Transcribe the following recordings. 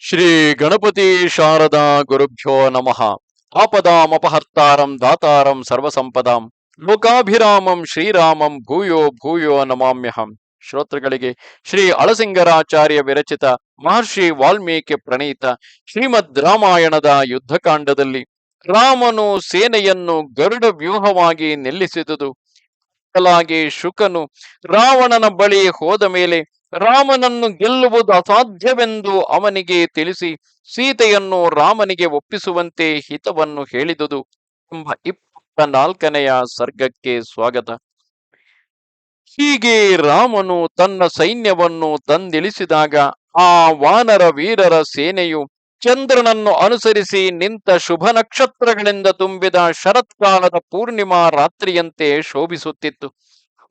ಶ್ರೀ ಗಣಪತಿ ಶಾರದಾ ಗುರುಭ್ಯೋ ನಮಃ. ಆಪದಾಮಪಹರ್ತಾರಂ ದಾತಾರಂ ಸರ್ವಸಂಪದಾಂ. ಲೋಕಾಭಿರಾಮಂ ಶ್ರೀರಾಮಂ ಭೂಯೋ ಭೂಯೋ ನಮಾಮ್ಯಹಂ. ಶ್ರೋತೃಗಳಿಗೆ ಶ್ರೀ ಅಳಸಿಂಗರಾಚಾರ್ಯ ವಿರಚಿತ ಮಹರ್ಷಿ ವಾಲ್ಮೀಕಿ ಪ್ರಣೀತ ಶ್ರೀಮದ್ ರಾಮಾಯಣದ ಯುದ್ಧಕಾಂಡದಲ್ಲಿ ರಾಮನು ಸೇನೆಯನ್ನು ಗರುಡ ವ್ಯೂಹವಾಗಿ ನಿಲ್ಲಿಸಿದುದು. ಶುಕನು ರಾವಣನ ಬಳಿ ಹೋದ ಮೇಲೆ ರಾಮನನ್ನು ಗೆಲ್ಲುವುದು ಅಸಾಧ್ಯವೆಂದು ಅವನಿಗೆ ತಿಳಿಸಿ ಸೀತೆಯನ್ನು ರಾಮನಿಗೆ ಒಪ್ಪಿಸುವಂತೆ ಹಿತವನ್ನು ಹೇಳಿದುದು. ಎಂಬ ಇಪ್ಪತ್ತ ನಾಲ್ಕನೆಯ ಸರ್ಗಕ್ಕೆ ಸ್ವಾಗತ. ಹೀಗೆ ರಾಮನು ತನ್ನ ಸೈನ್ಯವನ್ನು ತಂದಿಳಿಸಿದಾಗ ಆ ವಾನರ ವೀರರ ಸೇನೆಯು ಚಂದ್ರನನ್ನು ಅನುಸರಿಸಿ ನಿಂತ ಶುಭ ನಕ್ಷತ್ರಗಳಿಂದ ತುಂಬಿದ ಶರತ್ಕಾಲದ ಪೂರ್ಣಿಮಾ ರಾತ್ರಿಯಂತೆ ಶೋಭಿಸುತ್ತಿತ್ತು.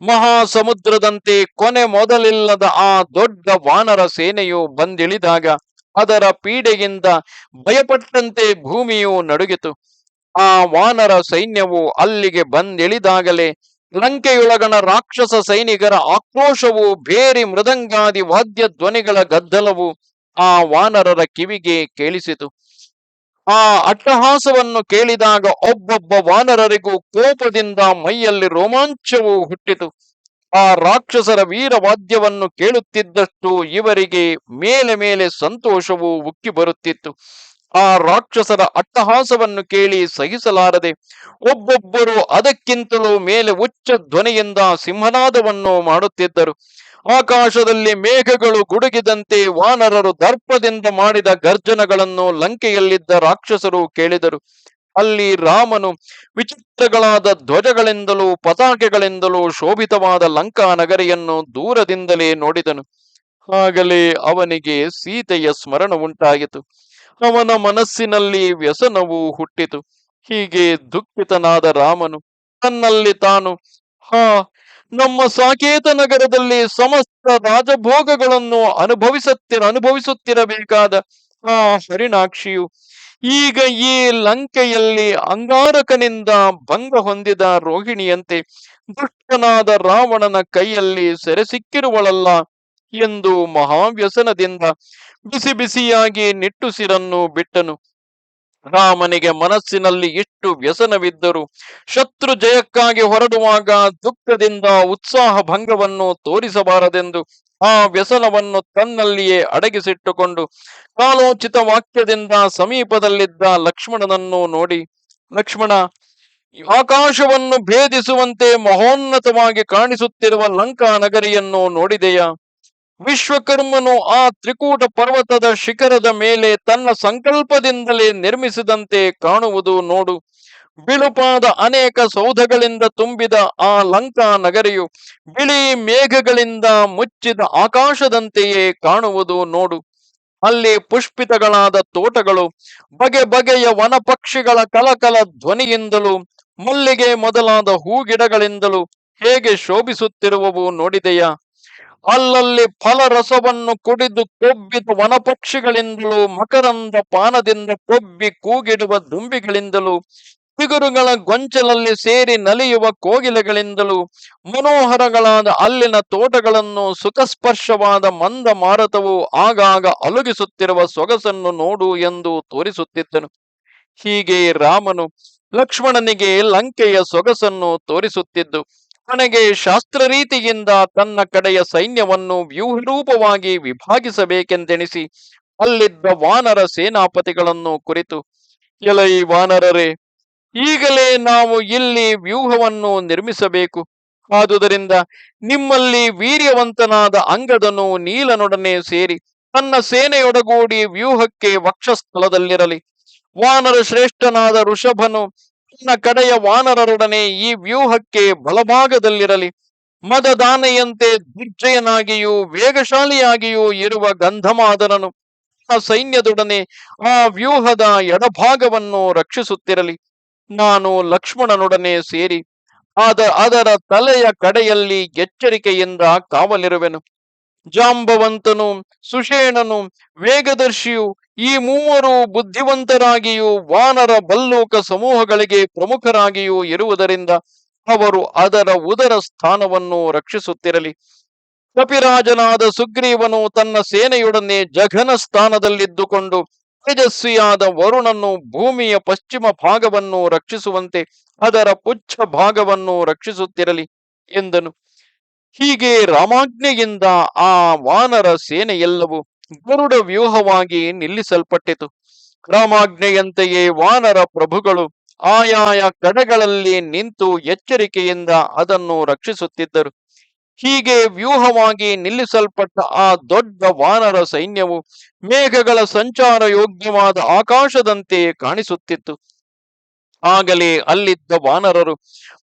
ಮಹಾ ಸಮುದ್ರದಂತೆ ಕೊನೆ ಮೊದಲಿಲ್ಲದ ಆ ದೊಡ್ಡ ವಾನರ ಸೇನೆಯು ಬಂದಿಳಿದಾಗ ಅದರ ಪೀಡೆಯಿಂದ ಭಯಪಟ್ಟಂತೆ ಭೂಮಿಯು ನಡುಗಿತು. ಆ ವಾನರ ಸೈನ್ಯವು ಅಲ್ಲಿಗೆ ಬಂದಿಳಿದಾಗಲೇ ಲಂಕೆಯೊಳಗಣ ರಾಕ್ಷಸ ಸೈನಿಕರ ಆಕ್ರೋಶವು ಬೇರಿ ಮೃದಂಗಾದಿ ವಾದ್ಯ ಧ್ವನಿಗಳ ಗದ್ದಲವು ಆ ವಾನರರ ಕಿವಿಗೆ ಕೇಳಿಸಿತು. ಆ ಅಟ್ಟಹಾಸವನ್ನು ಕೇಳಿದಾಗ ಒಬ್ಬೊಬ್ಬ ವಾನರರಿಗೂ ಕೋಪದಿಂದ ಮೈಯಲ್ಲಿ ರೋಮಾಂಚವು ಹುಟ್ಟಿತು. ಆ ರಾಕ್ಷಸರ ವೀರವಾದ್ಯವನ್ನು ಕೇಳುತ್ತಿದ್ದಷ್ಟು ಇವರಿಗೆ ಮೇಲೆ ಮೇಲೆ ಸಂತೋಷವು ಉಕ್ಕಿ ಬರುತ್ತಿತ್ತು. ಆ ರಾಕ್ಷಸರ ಅಟ್ಟಹಾಸವನ್ನು ಕೇಳಿ ಸಹಿಸಲಾರದೆ ಒಬ್ಬೊಬ್ಬರು ಅದಕ್ಕಿಂತಲೂ ಮೇಲೆ ಉಚ್ಚ ಧ್ವನಿಯಿಂದ ಸಿಂಹನಾದವನ್ನು ಮಾಡುತ್ತಿದ್ದರು. ಆಕಾಶದಲ್ಲಿ ಮೇಘಗಳು ಗುಡುಗಿದಂತೆ ವಾನರರು ದರ್ಪದಿಂದ ಮಾಡಿದ ಗರ್ಜನಗಳನ್ನು ಲಂಕೆಯಲ್ಲಿದ್ದ ರಾಕ್ಷಸರು ಕೇಳಿದರು. ಅಲ್ಲಿ ರಾಮನು ವಿಚಿತ್ರಗಳಾದ ಧ್ವಜಗಳಿಂದಲೂ ಪತಾಕೆಗಳಿಂದಲೂ ಶೋಭಿತವಾದ ಲಂಕಾ ನಗರಿಯನ್ನು ದೂರದಿಂದಲೇ ನೋಡಿದನು. ಆಗಲೇ ಅವನಿಗೆ ಸೀತೆಯ ಸ್ಮರಣ ಉಂಟಾಯಿತು. ಅವನ ಮನಸ್ಸಿನಲ್ಲಿ ವ್ಯಸನವು ಹುಟ್ಟಿತು. ಹೀಗೆ ದುಃಖಿತನಾದ ರಾಮನು ತನ್ನಲ್ಲಿ ತಾನು, ಹಾ ನಮ್ಮ ಸಾಕೇತ ನಗರದಲ್ಲಿ ಸಮಸ್ತ ರಾಜಭೋಗಗಳನ್ನು ಅನುಭವಿಸುತ್ತಿರ, ಅನುಭವಿಸುತ್ತಿರಬೇಕಾದ ಆ ಹರಿಣಾಕ್ಷಿಯು ಈಗ ಈ ಲಂಕೆಯಲ್ಲಿ ಅಂಗಾರಕನಿಂದ ಭಂಗ ಹೊಂದಿದ ರೋಹಿಣಿಯಂತೆ ದುಷ್ಟನಾದ ರಾವಣನ ಕೈಯಲ್ಲಿ ಸೆರೆ ಸಿಕ್ಕಿರುವಳಲ್ಲ ಎಂದು ಮಹಾವ್ಯಸನದಿಂದ ಬಿಸಿ ಬಿಸಿಯಾಗಿ ನಿಟ್ಟುಸಿರನ್ನು ಬಿಟ್ಟನು. ರಾಮನಿಗೆ ಮನಸ್ಸಿನಲ್ಲಿ ಇಷ್ಟು ವ್ಯಸನವಿದ್ದರು. ಶತ್ರು ಜಯಕ್ಕಾಗಿ ಹೊರಡುವಾಗ ದುಃಖದಿಂದ ಉತ್ಸಾಹ ಭಂಗವನ್ನು ತೋರಿಸಬಾರದೆಂದು ಆ ವ್ಯಸನವನ್ನು ತನ್ನಲ್ಲಿಯೇ ಅಡಗಿಸಿಟ್ಟುಕೊಂಡು ಕಾಲೋಚಿತ ವಾಕ್ಯದಿಂದ ಸಮೀಪದಲ್ಲಿದ್ದ ಲಕ್ಷ್ಮಣನನ್ನು ನೋಡಿ, ಲಕ್ಷ್ಮಣ, ಆಕಾಶವನ್ನು ಭೇದಿಸುವಂತೆ ಮಹೋನ್ನತವಾಗಿ ಕಾಣಿಸುತ್ತಿರುವ ಲಂಕಾ ನಗರಿಯನ್ನು ನೋಡಿದೆಯಾ? ವಿಶ್ವಕರ್ಮನು ಆ ತ್ರಿಕೂಟ ಪರ್ವತದ ಶಿಖರದ ಮೇಲೆ ತನ್ನ ಸಂಕಲ್ಪದಿಂದಲೇ ನಿರ್ಮಿಸಿದಂತೆ ಕಾಣುವುದು ನೋಡು. ಬಿಳುಪಾದ ಅನೇಕ ಸೌಧಗಳಿಂದ ತುಂಬಿದ ಆ ಲಂಕಾ ನಗರಿಯು ಬಿಳಿ ಮೇಘಗಳಿಂದ ಮುಚ್ಚಿದ ಆಕಾಶದಂತೆಯೇ ಕಾಣುವುದು ನೋಡು. ಅಲ್ಲಿ ಪುಷ್ಪಿತಗಳಾದ ತೋಟಗಳು, ಬಗೆ ಬಗೆಯ ವನ ಪಕ್ಷಿಗಳ ಕಲಕಲ ಧ್ವನಿಯಿಂದಲೂ, ಮಲ್ಲಿಗೆ ಮೊದಲಾದ ಹೂಗಿಡಗಳಿಂದಲೂ ಹೇಗೆ ಶೋಭಿಸುತ್ತಿರುವವು ನೋಡಿದೆಯಾ? ಅಲ್ಲಲ್ಲಿ ಫಲರಸವನ್ನು ಕುಡಿದು ಕೊಬ್ಬಿದ ವನಪಕ್ಷಿಗಳಿಂದಲೂ, ಮಕರಂದ ಪಾನದಿಂದ ಕೊಬ್ಬಿ ಕೂಗಿಡುವ ದುಂಬಿಗಳಿಂದಲೂ, ಚಿಗುರುಗಳ ಗೊಂಚಲಲ್ಲಿ ಸೇರಿ ನಲಿಯುವ ಕೋಗಿಲೆಗಳಿಂದಲೂ, ಮನೋಹರಗಳಾದ ಅಲ್ಲಿನ ತೋಟಗಳನ್ನು ಸುಖಸ್ಪರ್ಶವಾದ ಮಂದ ಮಾರತವು ಆಗಾಗ ಅಲುಗಿಸುತ್ತಿರುವ ಸೊಗಸನ್ನು ನೋಡು ಎಂದು ತೋರಿಸುತ್ತಿದ್ದನು. ಹೀಗೆ ರಾಮನು ಲಕ್ಷ್ಮಣನಿಗೆ ಲಂಕೆಯ ಸೊಗಸನ್ನು ತೋರಿಸುತ್ತಿದ್ದು ಕೊನೆಗೆ ಶಾಸ್ತ್ರ ರೀತಿಯಿಂದ ತನ್ನ ಕಡೆಯ ಸೈನ್ಯವನ್ನು ವ್ಯೂಹರೂಪವಾಗಿ ವಿಭಾಗಿಸಬೇಕೆಂದೆಣಿಸಿ ಅಲ್ಲಿದ್ದ ವಾನರ ಸೇನಾಪತಿಗಳನ್ನು ಕುರಿತು, ಎಲೈ ವಾನರರೇ, ಈಗಲೇ ನಾವು ಇಲ್ಲಿ ವ್ಯೂಹವನ್ನು ನಿರ್ಮಿಸಬೇಕು. ಆದುದರಿಂದ ನಿಮ್ಮಲ್ಲಿ ವೀರ್ಯವಂತನಾದ ಅಂಗದನು ನೀಲನೊಡನೆ ಸೇರಿ ತನ್ನ ಸೇನೆಯೊಡಗೂಡಿ ವ್ಯೂಹಕ್ಕೆ ವಕ್ಷಸ್ಥಳದಲ್ಲಿರಲಿ. ವಾನರ ಶ್ರೇಷ್ಠನಾದ ಋಷಭನು ತನ್ನ ಕಡೆಯ ವಾನರರೊಡನೆ ಈ ವ್ಯೂಹಕ್ಕೆ ಬಲಭಾಗದಲ್ಲಿರಲಿ. ಮದದಾನೆಯಂತೆ ದುರ್ಜಯನಾಗಿಯೂ ವೇಗಶಾಲಿಯಾಗಿಯೂ ಇರುವ ಗಂಧಮಾದನನು ಸೈನ್ಯದೊಡನೆ ಆ ವ್ಯೂಹದ ಎಡಭಾಗವನ್ನು ರಕ್ಷಿಸುತ್ತಿರಲಿ. ನಾನು ಲಕ್ಷ್ಮಣನೊಡನೆ ಸೇರಿ ಆದ ಅದರ ತಲೆಯ ಕಡೆಯಲ್ಲಿ ಎಚ್ಚರಿಕೆಯಿಂದ ಕಾವಲಿರುವೆನು. ಜಾಂಬವಂತನು, ಸುಷೇಣನು, ವೇಗದರ್ಶಿಯು ಈ ಮೂವರು ಬುದ್ಧಿವಂತರಾಗಿಯೂ ವಾನರ ಬಲ್ಲೂಕ ಸಮೂಹಗಳಿಗೆ ಪ್ರಮುಖರಾಗಿಯೂ ಇರುವುದರಿಂದ ಅವರು ಅದರ ಉದರ ಸ್ಥಾನವನ್ನು ರಕ್ಷಿಸುತ್ತಿರಲಿ. ಕಪಿರಾಜನಾದ ಸುಗ್ರೀವನು ತನ್ನ ಸೇನೆಯೊಡನೆ ಜಘನ ಸ್ಥಾನದಲ್ಲಿದ್ದುಕೊಂಡು ತೇಜಸ್ವಿಯಾದ ವರುಣನ್ನು ಭೂಮಿಯ ಪಶ್ಚಿಮ ಭಾಗವನ್ನು ರಕ್ಷಿಸುವಂತೆ ಅದರ ಪುಚ್ಛ ಭಾಗವನ್ನು ರಕ್ಷಿಸುತ್ತಿರಲಿ ಎಂದನು. ಹೀಗೆ ರಾಮಾಜ್ಞೆಯಿಂದ ಆ ವಾನರ ಸೇನೆಯೆಲ್ಲವೂ ಗರುಡ ವ್ಯೂಹವಾಗಿ ನಿಲ್ಲಿಸಲ್ಪಟ್ಟಿತು. ರಾಮಾಜ್ಞೆಯಂತೆಯೇ ವಾನರ ಪ್ರಭುಗಳು ಆಯಾಯ ಕಡೆಗಳಲ್ಲಿ ನಿಂತು ಎಚ್ಚರಿಕೆಯಿಂದ ಅದನ್ನು ರಕ್ಷಿಸುತ್ತಿದ್ದರು. ಹೀಗೆ ವ್ಯೂಹವಾಗಿ ನಿಲ್ಲಿಸಲ್ಪಟ್ಟ ಆ ದೊಡ್ಡ ವಾನರ ಸೈನ್ಯವು ಮೇಘಗಳ ಸಂಚಾರ ಯೋಗ್ಯವಾದ ಆಕಾಶದಂತೆ ಕಾಣಿಸುತ್ತಿತ್ತು. ಆಗಲೇ ಅಲ್ಲಿದ್ದ ವಾನರರು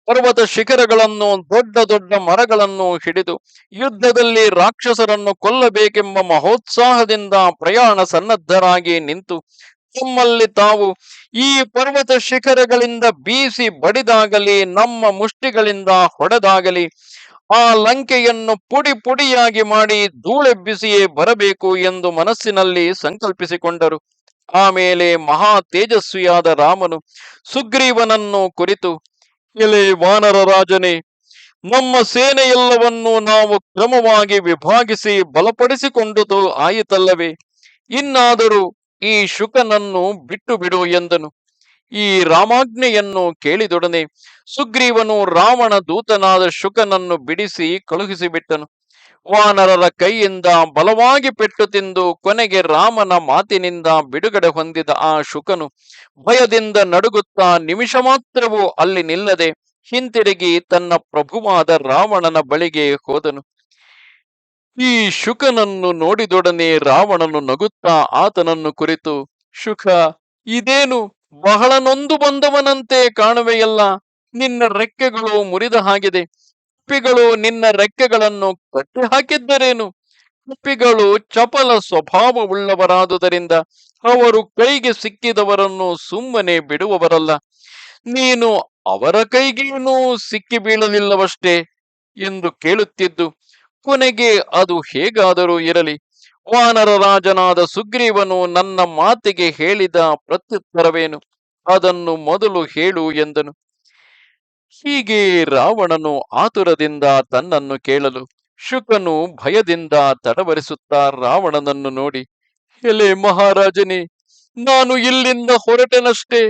ಪರ್ವತ ಶಿಖರಗಳನ್ನು, ದೊಡ್ಡ ದೊಡ್ಡ ಮರಗಳನ್ನು ಹಿಡಿದು ಯುದ್ಧದಲ್ಲಿ ರಾಕ್ಷಸರನ್ನು ಕೊಲ್ಲಬೇಕೆಂಬ ಮಹೋತ್ಸಾಹದಿಂದ ಪ್ರಯಾಣ ಸನ್ನದ್ಧರಾಗಿ ನಿಂತು ತಮ್ಮಲ್ಲಿ ತಾವು ಈ ಪರ್ವತ ಶಿಖರಗಳಿಂದ ಬೀಸಿ ಬಡಿದಾಗಲಿ, ನಮ್ಮ ಮುಷ್ಟಿಗಳಿಂದ ಹೊಡೆದಾಗಲಿ, ಆ ಲಂಕೆಯನ್ನು ಪುಡಿ ಪುಡಿಯಾಗಿ ಮಾಡಿ ಧೂಳೆಬ್ಬಿಸಿಯೇ ಬರಬೇಕು ಎಂದು ಮನಸ್ಸಿನಲ್ಲಿ ಸಂಕಲ್ಪಿಸಿಕೊಂಡರು. ಆಮೇಲೆ ಮಹಾ ತೇಜಸ್ವಿಯಾದ ರಾಮನು ಸುಗ್ರೀವನನ್ನು ಕುರಿತು ಎಲೆ ವಾನರ ರಾಜನೇ, ನಮ್ಮ ಸೇನೆಯೆಲ್ಲವನ್ನು ನಾವು ಕ್ರಮವಾಗಿ ವಿಭಾಗಿಸಿ ಬಲಪಡಿಸಿಕೊಂಡುದು ಆಯಿತಲ್ಲವೇ? ಇನ್ನಾದರೂ ಈ ಶುಕನನ್ನು ಬಿಟ್ಟು ಬಿಡು ಎಂದನು. ಈ ರಾಮಾಜ್ಞೆಯನ್ನು ಕೇಳಿದೊಡನೆ ಸುಗ್ರೀವನು ರಾವಣ ದೂತನಾದ ಶುಕನನ್ನು ಬಿಡಿಸಿ ಕಳುಹಿಸಿಬಿಟ್ಟನು. ವಾನರರ ಕೈಯಿಂದ ಬಲವಾಗಿ ಪೆಟ್ಟು ತಿಂದು ಕೊನೆಗೆ ರಾಮನ ಮಾತಿನಿಂದ ಬಿಡುಗಡೆ ಹೊಂದಿದ ಆ ಶುಕನು ಭಯದಿಂದ ನಡುಗುತ್ತಾ ನಿಮಿಷ ಮಾತ್ರವೂ ಅಲ್ಲಿ ನಿಲ್ಲದೆ ಹಿಂತಿರುಗಿ ತನ್ನ ಪ್ರಭುವಾದ ರಾವಣನ ಬಳಿಗೆ ಹೋದನು. ಈ ಶುಕನನ್ನು ನೋಡಿದೊಡನೆ ರಾವಣನು ನಗುತ್ತಾ ಆತನನ್ನು ಕುರಿತು ಶುಖ ಇದೇನು ಬಹಳ ನೊಂದು ಬಂದವನಂತೆ ಕಾಣುವೆಯಲ್ಲ, ನಿನ್ನ ರೆಕ್ಕೆಗಳು ಮುರಿದ ಹಾಗಿದೆ ಕಪ್ಪಿಗಳು ನಿನ್ನ ರೆಕ್ಕೆಗಳನ್ನು ಕಟ್ಟಿ ಹಾಕಿದ್ದರೇನು ಕಪ್ಪಿಗಳು ಚಪಲ ಸ್ವಭಾವವುಳ್ಳವರಾದುದರಿಂದ ಅವರು ಕೈಗೆ ಸಿಕ್ಕಿದವರನ್ನು ಸುಮ್ಮನೆ ಬಿಡುವವರಲ್ಲ. ನೀನು ಅವರ ಕೈಗೇನೂ ಸಿಕ್ಕಿ ಬೀಳಲಿಲ್ಲವಷ್ಟೇ? ಎಂದು ಕೇಳುತ್ತಿದ್ದು, ಕೊನೆಗೆ ಅದು ಹೇಗಾದರೂ ಇರಲಿ. ವಾನರ ರಾಜನಾದ ಸುಗ್ರೀವನು ನನ್ನ ಮಾತಿಗೆ ಹೇಳಿದ ಪ್ರತ್ಯುತ್ತರವೇನು? ಅದನ್ನು ಮೊದಲು ಹೇಳು ಎಂದನು. ಹೀಗೆ ರಾವಣನು ಆತುರದಿಂದ ತನ್ನನ್ನು ಕೇಳಲು ಶುಕನು ಭಯದಿಂದ ತಡವರಿಸುತ್ತಾ ರಾವಣನನ್ನು ನೋಡಿ, ಎಲೆ ಮಹಾರಾಜನೇ, ನಾನು ಇಲ್ಲಿಂದ ಹೊರಟನಷ್ಟೇ.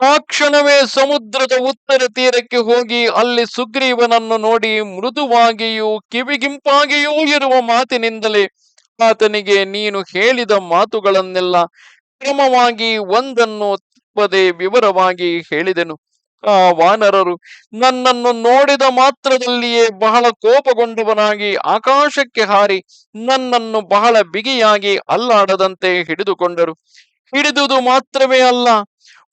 ಆ ಕ್ಷಣವೇ ಸಮುದ್ರದ ಉತ್ತರ ತೀರಕ್ಕೆ ಹೋಗಿ ಅಲ್ಲಿ ಸುಗ್ರೀವನನ್ನು ನೋಡಿ ಮೃದುವಾಗಿಯೂ ಕಿವಿಗಿಂಪಾಗಿಯೂ ಇರುವ ಮಾತಿನಿಂದಲೇ ಆತನಿಗೆ ನೀನು ಹೇಳಿದ ಮಾತುಗಳನ್ನೆಲ್ಲ ಕ್ರಮವಾಗಿ ಒಂದನ್ನು ತಪ್ಪದೆ ವಿವರವಾಗಿ ಹೇಳಿದೆನು. ಆ ವಾನರರು ನನ್ನನ್ನು ನೋಡಿದ ಮಾತ್ರದಲ್ಲಿಯೇ ಬಹಳ ಕೋಪಗೊಂಡವನಾಗಿ ಆಕಾಶಕ್ಕೆ ಹಾರಿ ನನ್ನನ್ನು ಬಹಳ ಬಿಗಿಯಾಗಿ ಅಲ್ಲಾಡದಂತೆ ಹಿಡಿದುಕೊಂಡರು. ಹಿಡಿದುದು ಮಾತ್ರವೇ ಅಲ್ಲ,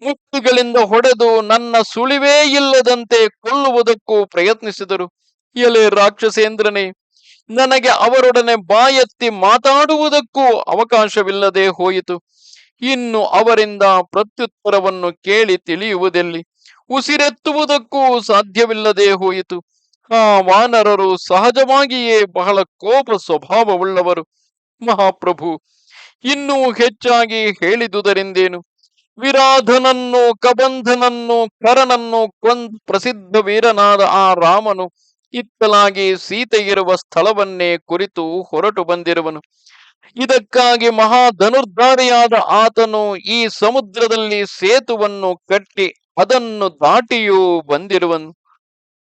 ಮುತ್ತುಗಳಿಂದ ಹೊಡೆದು ನನ್ನ ಸುಳಿವೇ ಇಲ್ಲದಂತೆ ಕೊಲ್ಲುವುದಕ್ಕೂ ಪ್ರಯತ್ನಿಸಿದರು. ಎಲೆ ರಾಕ್ಷಸೇಂದ್ರನೇ, ನನಗೆ ಅವರೊಡನೆ ಬಾಯೆತ್ತಿ ಮಾತಾಡುವುದಕ್ಕೂ ಅವಕಾಶವಿಲ್ಲದೆ ಹೋಯಿತು. ಇನ್ನು ಅವರಿಂದ ಪ್ರತ್ಯುತ್ತರವನ್ನು ಕೇಳಿ ತಿಳಿಯುವುದೆಲ್ಲಿ? ಉಸಿರೆತ್ತುವುದಕ್ಕೂ ಸಾಧ್ಯವಿಲ್ಲದೆ ಹೋಯಿತು. ಆ ವಾನರರು ಸಹಜವಾಗಿಯೇ ಬಹಳ ಕೋಪ ಸ್ವಭಾವವುಳ್ಳವರು. ಮಹಾಪ್ರಭು, ಇನ್ನೂ ಹೆಚ್ಚಾಗಿ ಹೇಳಿದುದರಿಂದೇನು? ವಿರಾಧನನ್ನು ಕಬಂಧನನ್ನು ಕರನನ್ನು ಕೊಂದ್ ಪ್ರಸಿದ್ಧ ವೀರನಾದ ಆ ರಾಮನು ಇತ್ತಲಾಗಿ ಸೀತೆ ಇರುವ ಸ್ಥಳವನ್ನೇ ಕುರಿತು ಹೊರಟು ಬಂದಿರುವನು. ಇದಕ್ಕಾಗಿ ಮಹಾ ಧನುರ್ಧಾರಿಯಾದ ಆತನು ಈ ಸಮುದ್ರದಲ್ಲಿ ಸೇತುವನ್ನು ಕಟ್ಟಿ ಅದನ್ನು ದಾಟಿಯೂ ಬಂದಿರುವನು.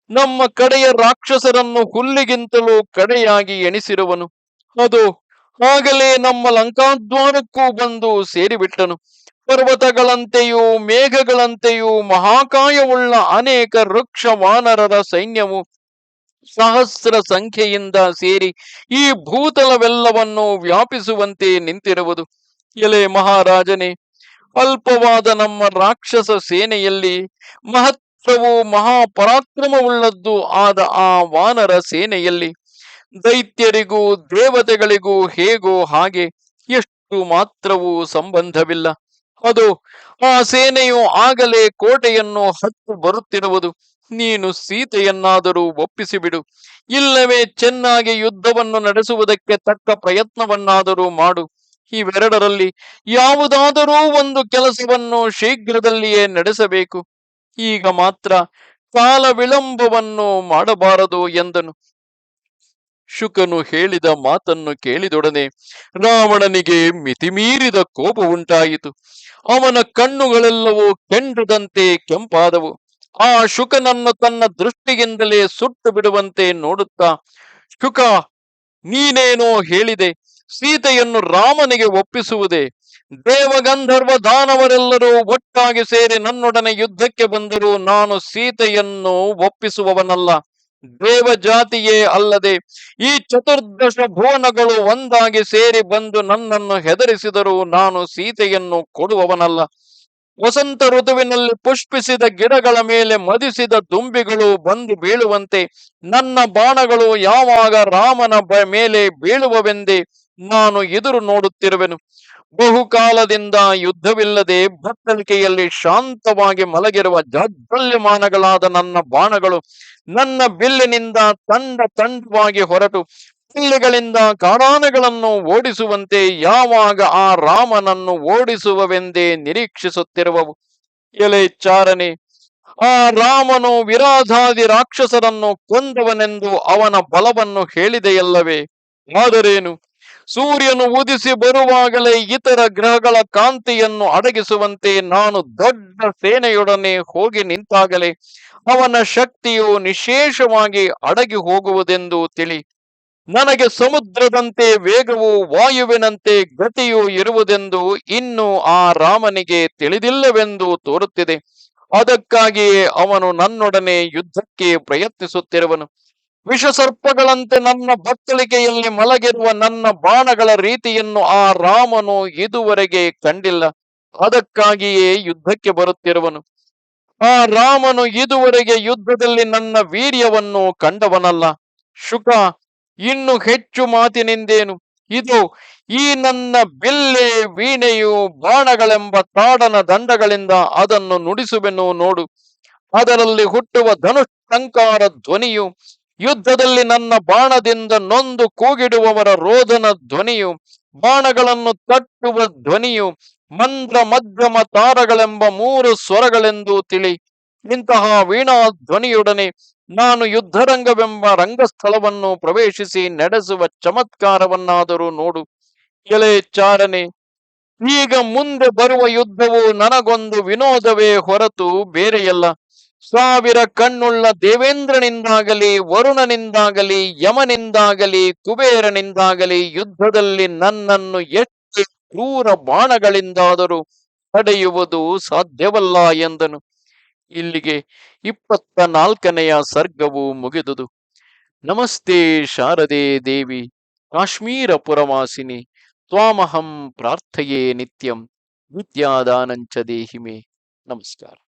ನಮ್ಮ ಕಡೆಯ ರಾಕ್ಷಸರನ್ನು ಹುಲ್ಲಿಗಿಂತಲೂ ಕಡೆಯಾಗಿ ಎಣಿಸಿರುವನು. ಅದು ಆಗಲೇ ನಮ್ಮ ಲಂಕಾದ್ವಾರಕ್ಕೂ ಬಂದು ಸೇರಿಬಿಟ್ಟನು. ಪರ್ವತಗಳಂತೆಯೂ ಮೇಘಗಳಂತೆಯೂ ಮಹಾಕಾಯವುಳ್ಳ ಅನೇಕ ವೃಕ್ಷ ವಾನರರ ಸೈನ್ಯವು ಸಹಸ್ರ ಸಂಖ್ಯೆಯಿಂದ ಸೇರಿ ಈ ಭೂತಲವೆಲ್ಲವನ್ನು ವ್ಯಾಪಿಸುವಂತೆ ನಿಂತಿರುವುದು. ಎಲೆ ಮಹಾರಾಜನೇ ಅಲ್ಪವಾದ ನಮ್ಮ ರಾಕ್ಷಸ ಸೇನೆಯಲ್ಲಿ ಮಹತ್ವವು ಮಹಾಪರಾಕ್ರಮವುಳ್ಳದ್ದು ಆದ ಆ ವಾನರ ಸೇನೆಯಲ್ಲಿ ದೈತ್ಯರಿಗೂ ದೇವತೆಗಳಿಗೂ ಹೇಗೋ ಹಾಗೆ ಎಷ್ಟು ಮಾತ್ರವೂ ಸಂಬಂಧವಿಲ್ಲ. ಅದು ಆ ಸೇನೆಯು ಆಗಲೇ ಕೋಟೆಯನ್ನು ಹತ್ತು ಬರುತ್ತಿರುವುದು. ನೀನು ಸೀತೆಯನ್ನಾದರೂ ಒಪ್ಪಿಸಿಬಿಡು. ಇಲ್ಲವೇ ಚೆನ್ನಾಗಿ ಯುದ್ಧವನ್ನು ನಡೆಸುವುದಕ್ಕೆ ತಕ್ಕ ಪ್ರಯತ್ನವನ್ನಾದರೂ ಮಾಡು. ಇವೆರಡರಲ್ಲಿ ಯಾವುದಾದರೂ ಒಂದು ಕೆಲಸವನ್ನು ಶೀಘ್ರದಲ್ಲಿಯೇ ನಡೆಸಬೇಕು. ಈಗ ಮಾತ್ರ ಕಾಲ ವಿಳಂಬವನ್ನು ಮಾಡಬಾರದು ಎಂದನು. ಶುಕನು ಹೇಳಿದ ಮಾತನ್ನು ಕೇಳಿದೊಡನೆ ರಾವಣನಿಗೆ ಮಿತಿಮೀರಿದ ಕೋಪ ಉಂಟಾಯಿತು. ಅವನ ಕಣ್ಣುಗಳೆಲ್ಲವೂ ಕೆಂಡದಂತೆ ಕೆಂಪಾದವು. ಆ ಶುಕನನ್ನು ತನ್ನ ದೃಷ್ಟಿಯಿಂದಲೇ ಸುಟ್ಟು ಬಿಡುವಂತೆ ನೋಡುತ್ತಾ, ಶುಕ, ನೀನೇನೋ ಹೇಳಿದೆ. ಸೀತೆಯನ್ನು ರಾಮನಿಗೆ ಒಪ್ಪಿಸುವುದೇ? ದೇವಗಂಧರ್ವ ದಾನವರೆಲ್ಲರೂ ಒಟ್ಟಾಗಿ ಸೇರಿ ನನ್ನೊಡನೆ ಯುದ್ಧಕ್ಕೆ ಬಂದರೂ ನಾನು ಸೀತೆಯನ್ನು ಒಪ್ಪಿಸುವವನಲ್ಲ. ದೇವ ಜಾತಿಯೇ ಅಲ್ಲದೆ ಈ ಚತುರ್ದಶ ಭುವನಗಳು ಒಂದಾಗಿ ಸೇರಿ ಬಂದು ನನ್ನನ್ನು ಹೆದರಿಸಿದರೂ ನಾನು ಸೀತೆಯನ್ನು ಕೊಡುವವನಲ್ಲ. ವಸಂತ ಋತುವಿನಲ್ಲಿ ಪುಷ್ಪಿಸಿದ ಗಿಡಗಳ ಮೇಲೆ ಮದಿಸಿದ ದುಂಬಿಗಳು ಬಂದು ಬೀಳುವಂತೆ ನನ್ನ ಬಾಣಗಳು ಯಾವಾಗ ರಾಮನ ಮೇಲೆ ಬೀಳುವವೆಂದೇ ನಾನು ಎದುರು ನೋಡುತ್ತಿರುವೆನು. ಬಹುಕಾಲದಿಂದ ಯುದ್ಧವಿಲ್ಲದೆ ಭತ್ತಲಿಕೆಯಲ್ಲಿ ಶಾಂತವಾಗಿ ಮಲಗಿರುವ ಜಾಜ್ವಲ್ಯಮಾನಗಳಾದ ನನ್ನ ಬಾಣಗಳು ನನ್ನ ಬಿಲ್ಲಿನಿಂದ ತಂಡ ತಂಡವಾಗಿ ಹೊರಟು. ಬಿಲ್ಲಿಗಳಿಂದ ಕಾಡಾನೆಗಳನ್ನು ಓಡಿಸುವಂತೆ ಯಾವಾಗ ಆ ರಾಮನನ್ನು ಓಡಿಸುವವೆಂದೇ ನಿರೀಕ್ಷಿಸುತ್ತಿರುವವು. ಎಲೆ ಚಾರನೆ ಆ ರಾಮನು ವಿರಾಧಾದಿ ರಾಕ್ಷಸರನ್ನು ಕೊಂದವನೆಂದು ಅವನ ಬಲವನ್ನು ಹೇಳಿದೆಯಲ್ಲವೇ? ಆದರೇನು? ಸೂರ್ಯನು ಉದಿಸಿ ಬರುವಾಗಲೇ ಇತರ ಗ್ರಹಗಳ ಕಾಂತಿಯನ್ನು ಅಡಗಿಸುವಂತೆ ನಾನು ದೊಡ್ಡ ಸೇನೆಯೊಡನೆ ಹೋಗಿ ನಿಂತಾಗಲೇ ಅವನ ಶಕ್ತಿಯು ನಿಶೇಷವಾಗಿ ಅಡಗಿ ಹೋಗುವುದೆಂದು ತಿಳಿ. ನನಗೆ ಸಮುದ್ರದಂತೆ ವೇಗವು ವಾಯುವಿನಂತೆ ಗತಿಯು ಇರುವುದೆಂದು ಇನ್ನು ಆ ರಾಮನಿಗೆ ತಿಳಿದಿಲ್ಲವೆಂದು ತೋರುತ್ತಿದೆ. ಅದಕ್ಕಾಗಿಯೇ ಅವನು ನನ್ನೊಡನೆ ಯುದ್ಧಕ್ಕೆ ಪ್ರಯತ್ನಿಸುತ್ತಿರುವನು. ವಿಷಸರ್ಪಗಳಂತೆ ನನ್ನ ಬತ್ತಳಿಕೆಯಲ್ಲಿ ಮಲಗಿರುವ ನನ್ನ ಬಾಣಗಳ ರೀತಿಯನ್ನು ಆ ರಾಮನು ಇದುವರೆಗೆ ಕಂಡಿಲ್ಲ. ಅದಕ್ಕಾಗಿಯೇ ಯುದ್ಧಕ್ಕೆ ಬರುತ್ತಿರುವನು. ಆ ರಾಮನು ಇದುವರೆಗೆ ಯುದ್ಧದಲ್ಲಿ ನನ್ನ ವೀರ್ಯವನ್ನು ಕಂಡವನಲ್ಲ. ಶುಕ, ಇನ್ನು ಹೆಚ್ಚು ಮಾತಿನಿಂದೇನು? ಇದು ಈ ನನ್ನ ಬಿಲ್ಲೆ ವೀಣೆಯು ಬಾಣಗಳೆಂಬ ತಾಡನ ದಂಡಗಳಿಂದ ಅದನ್ನು ನುಡಿಸುವೆನು ನೋಡು. ಅದರಲ್ಲಿ ಹುಟ್ಟುವ ಧನುಷ್ಠಂಕಾರ ಧ್ವನಿಯು ಯುದ್ಧದಲ್ಲಿ ನನ್ನ ಬಾಣದಿಂದ ನೊಂದು ಕೂಗಿಡುವವರ ರೋದನ ಧ್ವನಿಯು, ಬಾಣಗಳನ್ನು ತಟ್ಟುವ ಧ್ವನಿಯು, ಮಂದ್ರ ಮಧ್ಯಮ ತಾರಗಳೆಂಬ ಮೂರು ಸ್ವರಗಳೆಂದು ತಿಳಿ. ಇಂತಹ ವೀಣಾ ಧ್ವನಿಯೊಡನೆ ನಾನು ಯುದ್ಧರಂಗವೆಂಬ ರಂಗಸ್ಥಳವನ್ನು ಪ್ರವೇಶಿಸಿ ನಡೆಸುವ ಚಮತ್ಕಾರವನ್ನಾದರೂ ನೋಡು. ಎಲೆ ಚಾರನೆ ಈಗ ಮುಂದೆ ಬರುವ ಯುದ್ಧವು ನನಗೊಂದು ವಿನೋದವೇ ಹೊರತು ಬೇರೆಯಲ್ಲ. ಸಾವಿರ ಕಣ್ಣುಳ್ಳ ದೇವೇಂದ್ರನಿಂದಾಗಲಿ, ವರುಣನಿಂದಾಗಲಿ, ಯಮನಿಂದಾಗಲಿ, ಕುಬೇರನಿಂದಾಗಲಿ ಯುದ್ಧದಲ್ಲಿ ನನ್ನನ್ನು ಎಷ್ಟು ಕ್ರೂರ ಬಾಣಗಳಿಂದಾದರೂ ತಡೆಯುವುದು ಸಾಧ್ಯವಲ್ಲ ಎಂದನು. ಇಲ್ಲಿಗೆ ಇಪ್ಪತ್ತ ನಾಲ್ಕನೆಯ ಸರ್ಗವು ಮುಗಿದುದು. ನಮಸ್ತೆ ಶಾರದೆ ದೇವಿ, ಕಾಶ್ಮೀರ ಪುರವಾಸಿನಿ, ತ್ವಾಮಹಂ ಪ್ರಾರ್ಥಯೇ ನಿತ್ಯಂ, ವಿದ್ಯಾದಾನಂಚ ದೇಹಿಮೆ. ನಮಸ್ಕಾರ.